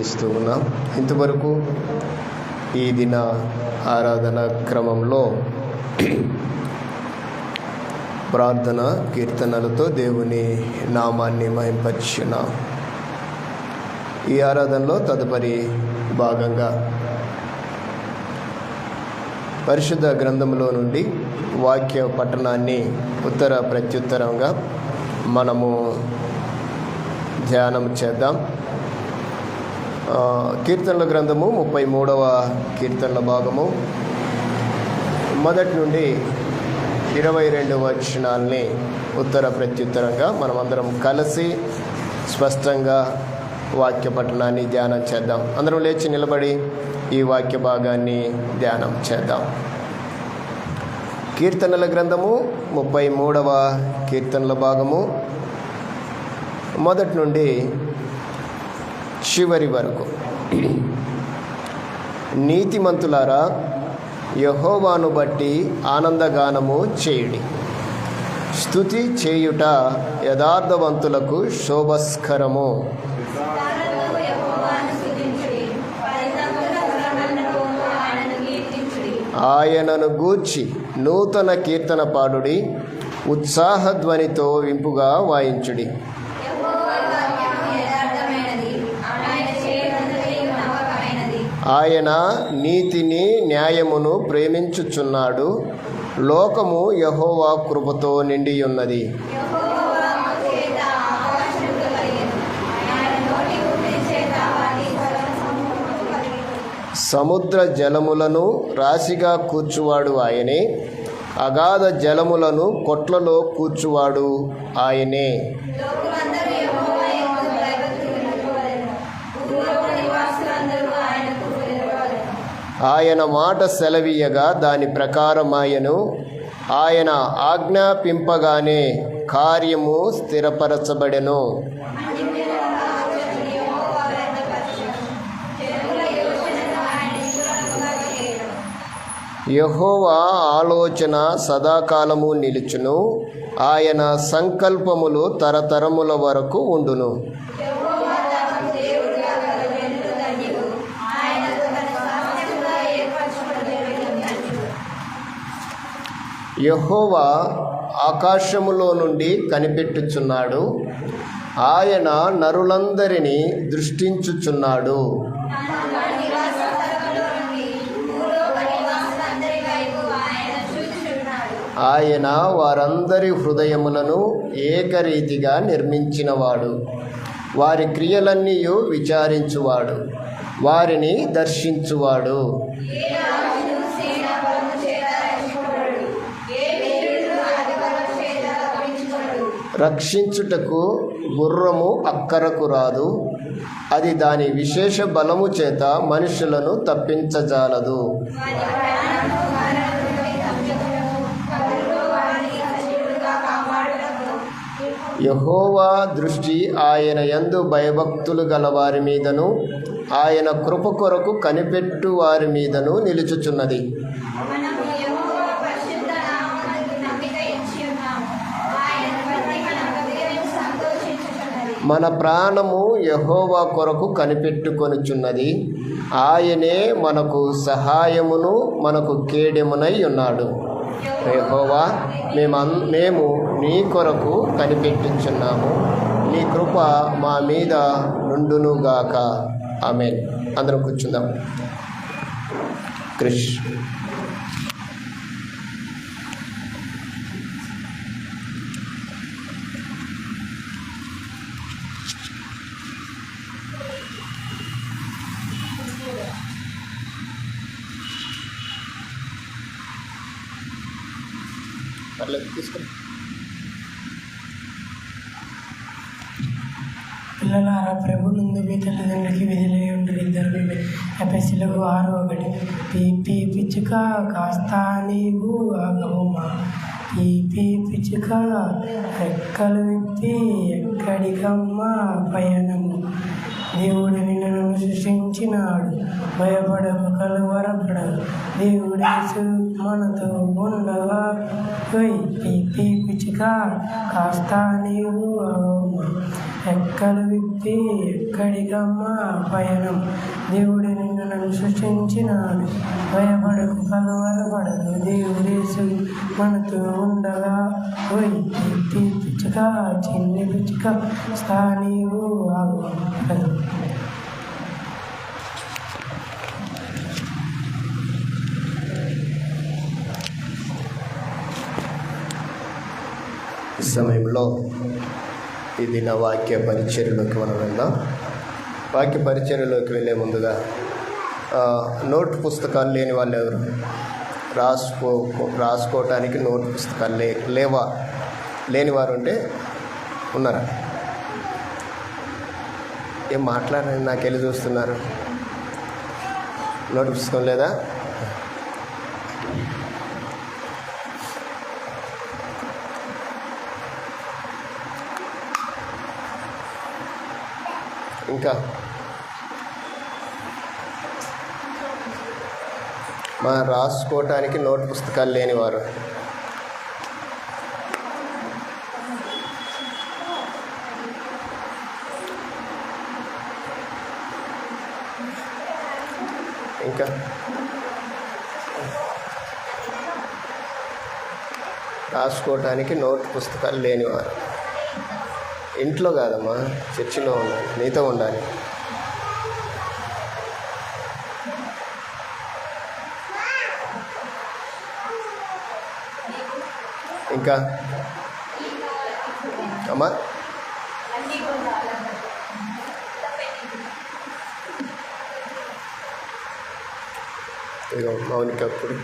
ఇస్తూ ఉన్నాం. ఇంతవరకు ఈ దిన ఆరాధన క్రమంలో ప్రార్థన కీర్తనలతో దేవుని నామాన్ని మహింపరిచున్నాం ఈ ఆరాధనలో తదుపరి భాగంగా పరిశుద్ధ గ్రంథంలో నుండి వాక్య పట్టణాన్ని ఉత్తర ప్రత్యుత్తరంగా మనము ధ్యానం చేద్దాం. కీర్తనల గ్రంథము ముప్పై మూడవ కీర్తనల భాగము. మొదటి నుండి ఇరవై రెండు వచనాల్ని ఉత్తర ప్రత్యుత్తరంగా మనమందరం కలిసి స్పష్టంగా వాక్య పట్టణాన్ని ధ్యానం చేద్దాం. అందరం లేచి నిలబడి ఈ వాక్య భాగాన్ని ధ్యానం చేద్దాం. కీర్తనల గ్రంథము ముప్పై మూడవ కీర్తనల భాగము. మొదటి నుండి చివరి వరకు. నీతిమంతులారా యహోవాను బట్టి ఆనందగానము చేయుడి. స్థుతి చేయుట యథార్థవంతులకు శోభస్కరము. ఆయనను గూర్చి నూతన కీర్తన పాడుడి ఉత్సాహధ్వనితో వింపుగా వాయించుడి. ఆయన నీతిని న్యాయమును ప్రేమించుచున్నాడు. లోకము యహోవా కృపతో నిండి ఉన్నది సముద్ర జలములను రాశిగా కూర్చువాడు ఆయనే. అగాధ జలములను కొట్లలో కూర్చువాడు ఆయనే. ఆయన మాట సెలవీయగా దాని ప్రకారం ఆయను ఆయన ఆజ్ఞాపింపగానే కార్యము స్థిరపరచబడెను. యహోవా ఆలోచన సదాకాలము నిలుచును ఆయన సంకల్పములు తరతరముల వరకు ఉండును. యహోవా ఆకాశములో నుండి కనిపెట్టుచున్నాడు. ఆయన నరులందరినీ దృష్టించుచున్నాడు. ఆయన వారందరి హృదయములను ఏకరీతిగా నిర్మించినవాడు. వారి క్రియలన్నీ విచారించువాడు. వారిని దర్శించువాడు. రక్షించుటకు గుర్రము అక్కరకు రాదు. అది దాని విశేష బలము చేత మనుషులను తప్పించజాలదు. యహోవా దృష్టి ఆయన యందు భయభక్తులు గల వారి మీదను ఆయన కృప కొరకు కనిపెట్టు వారి మీదను నిలుచుచున్నది. మన ప్రాణము యహోవా కొరకు కనిపెట్టుకొనిచున్నది. ఆయనే మనకు సహాయమును మనకు కేడెమునై ఉన్నాడు. యహోవా మేము మేము నీ కొరకు కనిపెట్టుచున్నాము. నీ కృప మా మీద నుండునుగాక ఆమె అందరం కూర్చుందాం. క్రిష్. పర్లేదు తీసుకుని పిల్లలారా ప్రభు నుండి మీ తల్లిదండ్రులకి విధులై ఉండరు ఇద్దరు ఎపసిలకు ఆరు ఒకటి. పీపీ పిచ్చుక కాస్త నీవు ఆగవుమా? పీపీ పిచ్చుక రెక్కలు విప్పి ఎక్కడికమ్మ పయనము? దేవుడు నిన్న సృష్టించినాడు. భయపడము కలువరపడదు దేవుడేసు మనతో ఉండగా పోయి పీపీ పిచ్చుక కాస్త నీవు ఎక్కలు విప్పి ఎక్కడికమ్మా పయనం. దేవుడు నిన్ను నన్ను సృష్టించినాడు. భయపడకు కలవరపడదు దేవుడేసు మనతో ఉండగా ఓయ్ పిప్పి పిచ్చుక చిన్ని పిచ్చుక స్థానీవు ఈ సమయంలో ఈ దిన వాక్య పరిచర్యలోకి మనం వెళ్దాం. వాక్య పరిచర్యలోకి వెళ్ళే ముందుగా నోట్ పుస్తకాలు లేని వాళ్ళు ఎవరు? రాసుకో రాసుకోవటానికి నోట్ పుస్తకాలు లే లేవా? లేని వారు ఉంటే ఉన్నారా? ఏం మాట్లాడని నాకు వెళ్ళి చూస్తున్నారు. నోట్ పుస్తకం లేదా? ఇంకా మా రాసుకోవటానికి నోట్ పుస్తకాలు లేనివారు ఇంకా రాసుకోవటానికి నోట్ పుస్తకాలు లేనివారు ఇంట్లో కాదమ్మా చర్చిలో ఉండాలి నీతో ఉండాలి. ఇంకా? అమ్మా? ఇదిగో మౌనికప్పుడు